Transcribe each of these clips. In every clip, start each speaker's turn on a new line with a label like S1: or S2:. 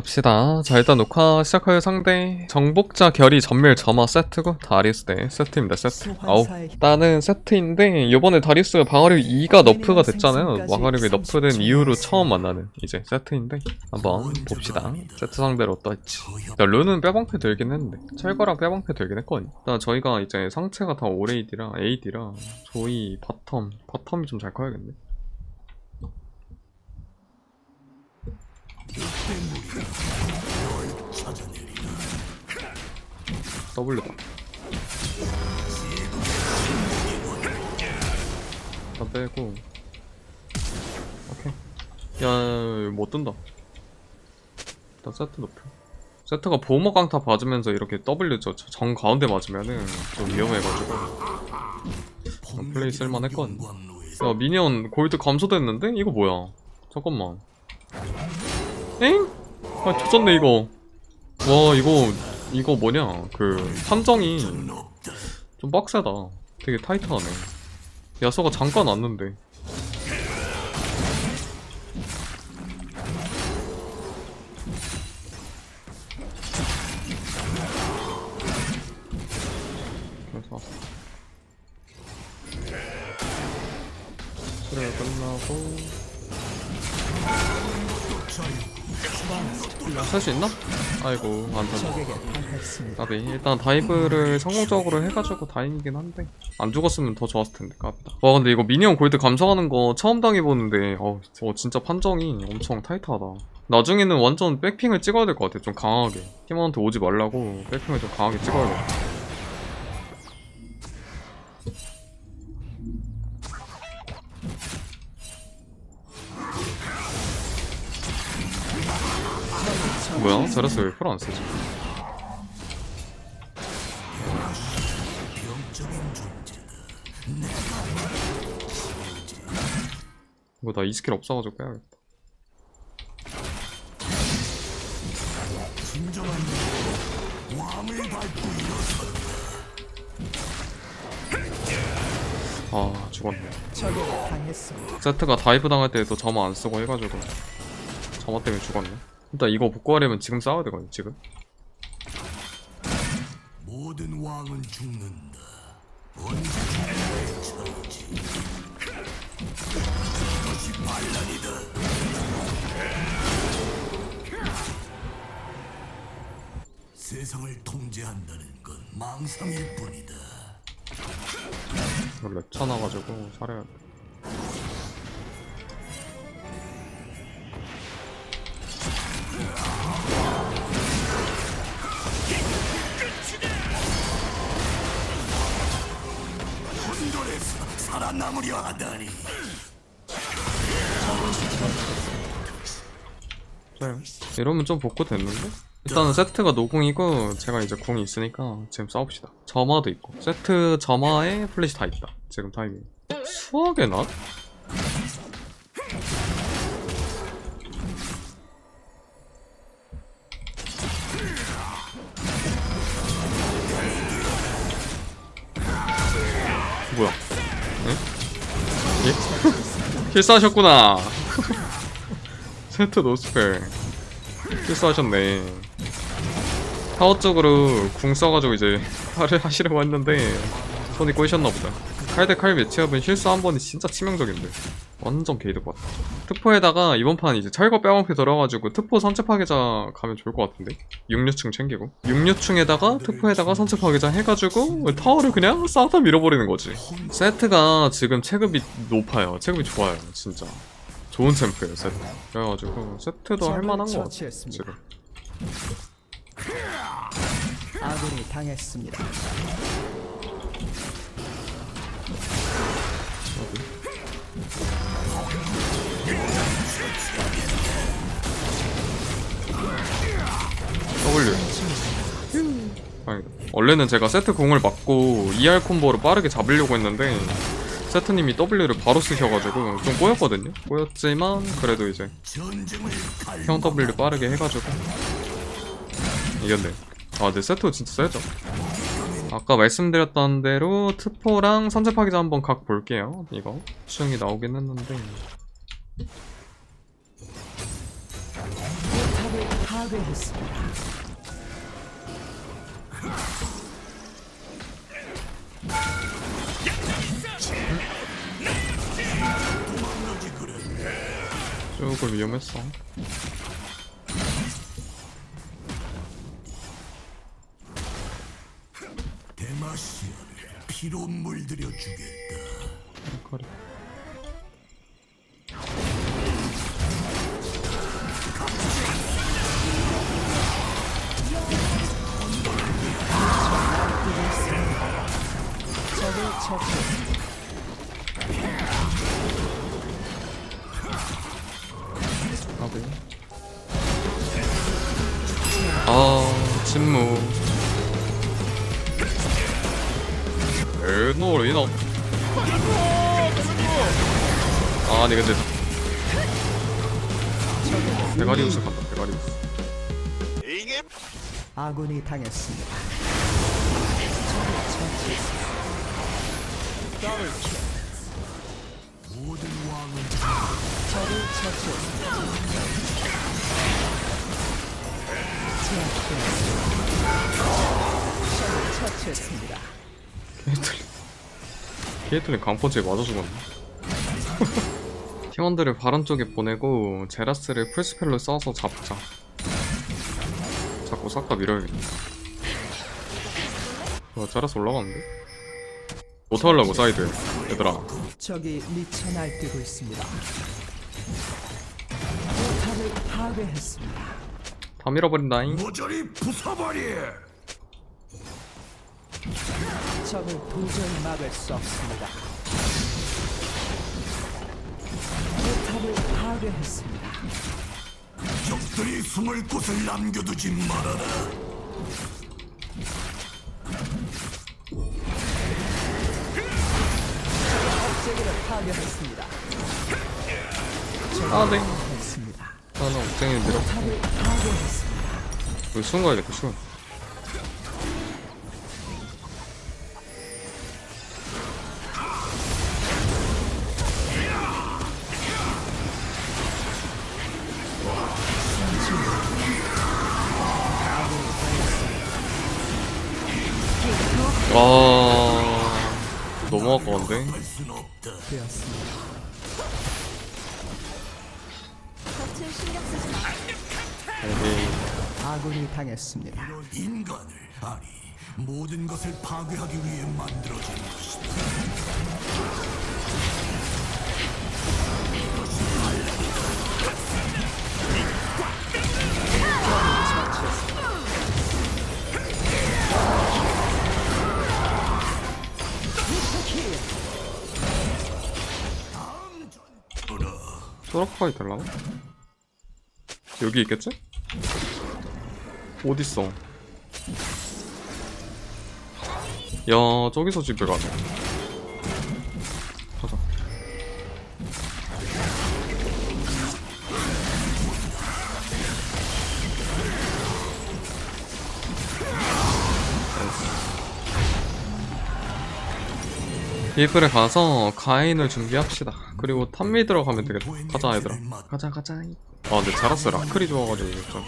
S1: 갑시다. 자 일단 녹화 시작할 상대 정복자 결이 전멸 점화 세트고 다리스 대 세트입니다. 세트. 아우 일단은 세트인데 이번에 다리스가 방어력 2가 너프가 됐잖아요. 방어력이 너프된 이후로 처음 만나는 이제 세트인데 한번 봅시다. 세트 상대로 어떨지. 일단 룬은 빼방패 들긴 했는데 철거랑 빼방패 들긴 했거든요. 일단 저희가 이제 상체가 다 5AD라 AD라 저희 바텀 바텀이 좀 잘 커야겠네. W다. 다 빼고. 오케이. 야, 못 뜬다. 일단 세트 높여. 세트가 보호막 강타 맞으면서 이렇게 W 저, 저- 정 가운데 맞으면은 좀 위험해가지고. 어, 플레이 쓸만했거든. 야, 미니언 골드 감소됐는데? 이거 뭐야? 잠깐만. 엥? 아, 터졌네, 이거. 와, 이거, 이거 뭐냐. 그, 판정이 좀 빡세다. 되게 타이트하네. 야서가 잠깐 왔는데. 그래서 수레가 끝나고 살 수 있나? 아이고 안 되네. 까비 일단 다이브를 성공적으로 해가지고 다행이긴 한데. 안 죽었으면 더 좋았을 텐데 까비다. 와 근데 이거 미니언 골드 감소하는 거 처음 당해보는데 어 진짜 판정이 엄청 타이트하다. 나중에는 완전 백핑을 찍어야 될 것 같아 좀 강하게. 팀원한테 오지 말라고 백핑을 좀 강하게 찍어야겠 뭐야? 제라스 왜풀안 쓰지? 이거 나 이 스킬 없어가지고 빼야겠다. 아 죽었네. 세트가 다이브 당할 때도 점화 안 쓰고 해가지고 점화 때문에 죽었네. 일단 이거 복구하려면 지금 싸워야 되거든 지금.
S2: 모든 왕은 죽는다. 세상을 통제한다는 건 망상일 뿐이다.
S1: 랩 쳐놔가지고 살해야 돼.
S2: 혼돈에서 살아남으려 하다니.
S1: 좋아요. 이러면 좀 복구 됐는데? 일단은 세트가 노궁이고 제가 이제 궁이 있으니까 지금 싸웁시다. 점화도 있고 세트 점화에 플래시 다 있다. 지금 타이밍. 수학의 낫? 실수하셨구나. 세트 노스펠. 실수하셨네. 타워 쪽으로 궁 써가지고 이제 칼을 하시려고 했는데 손이 꼬이셨나보다 칼 대 칼 매치업은 실수 한 번이 진짜 치명적인데. 완전 게이드 것 같아. 트포에다가 이번 판 이제 철거 빼방패 들어가지고 트포 선체 파괴자 가면 좋을 것 같은데? 6류층 챙기고. 6류층에다가 트포에다가 선체 파괴자 해가지고 타워를 그냥 싹다 밀어버리는 거지. 세트가 지금 체급이 높아요. 체급이 좋아요 진짜. 좋은 챔프예요 세트. 그래가지고 세트도 할만한 것 같아
S3: 처치했습니다.
S1: 지금.
S3: 아군이 당했습니다.
S1: W. 아니다. 원래는 제가 세트 공을 맞고 ER 콤보로 빠르게 잡으려고 했는데 세트님이 W를 바로 쓰셔가지고 좀 꼬였거든요. 꼬였지만 그래도 이제 형 W 빠르게 해가지고 이겼네. 아 근데 세트 진짜 세죠 아까 말씀드렸던 대로 트포랑 선제파기자 한번 각 볼게요 이거 수영이 나오긴 했는데. 조금 위험했어.
S2: 피로 물들여 주겠다.
S1: 거리.
S3: 적을 처치
S1: 아, 네, 근데. 대가리 우스 간다, 대가리 우스.
S3: 아군이 당했습니다. 적을 처치했습니다. 제압되었습니다. 적을 처치했습니다.
S1: 케이틀린. 케이틀린 강펀치에 맞아 죽었네. 팀원들을 바론 쪽에 보내고 제라스를 풀스펠로 써서 잡자. 자꾸 싹 다 밀어야겠다. 와, 제라스 올라가는데? 못하려고 사이드, 얘들아.
S3: 적이 미쳐 날뛰고 있습니다. 포탑을 파괴했습니다.
S1: 다 밀어버린다잉.
S2: 모조리 부숴버리.
S3: 적을 도저히 막을 수 없습니다. 포탑을 파괴했습니다.
S2: 적들이 숨을 곳을 남겨두지 말아라.
S3: 억제기를 파괴했습니다.
S1: 아, 네.
S3: 했습니다.
S1: 나는 옥쟁이 밀어.
S3: 파괴했습니다.
S1: 이거 수은 가야겠다, 수은. 아, 너무 아까운데?
S4: 겉을 신경 쓰지 마.
S3: 아군이 당했습니다.
S2: 인간을 아니 모든 것을 파괴하기 위해 만들어진 것이다.
S1: 소라카이 될라나? 여기 있겠지? 어딨어? 야, 저기서 집에 가네. 이플에 가서 가인을 준비합시다. 그리고 탑미 들어가면 되겠다. 가자 얘들아. 가자 가자. 아 근데 자라스 라클이 좋아가지고 이게 좀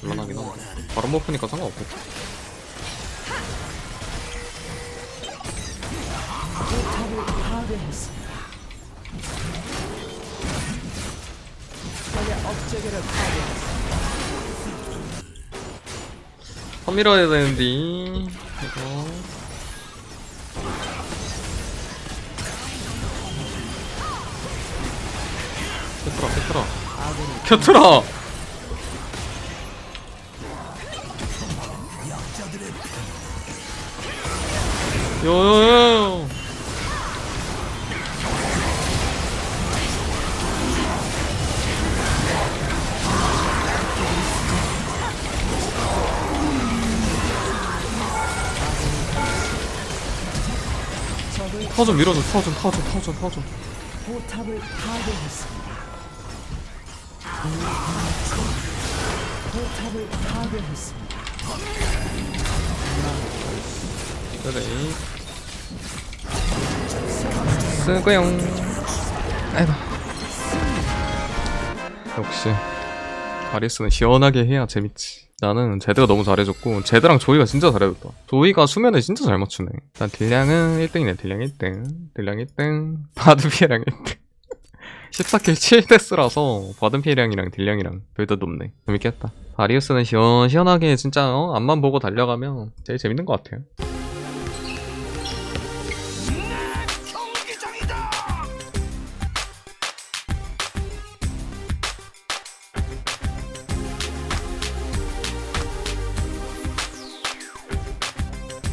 S1: 곤란하긴 한데. 바로 못 푸니까 상관없겠다.
S3: 포탑을 파괴했습니다. 적의 억제기를 파괴했습니다.
S1: 탑 밀어야 되는데 이거 켜트라. 요요요.
S3: 적을
S1: 타워 좀 밀어줘 타워 좀 타워 좀 타워 좀 타워 좀.
S3: 포탑을 파괴했습니다. 포탑을 파괴했습니다.
S1: 그래 쓰고용 아이고 역시 바리스는 시원하게 해야 재밌지. 나는 제드가 너무 잘해줬고 제드랑 조이가 진짜 잘해줬다. 조이가 수면을 진짜 잘 맞추네. 난 딜량은 1등이네. 딜량 1등. 딜량 1등. 바드 피해량 1등. 14킬 7데스라서 바드 피해량이랑 딜량이랑 둘 다 높네. 재밌겠다. 바리우스는 시원시원하게 진짜 어? 앞만 보고 달려가면 제일 재밌는 것 같아요.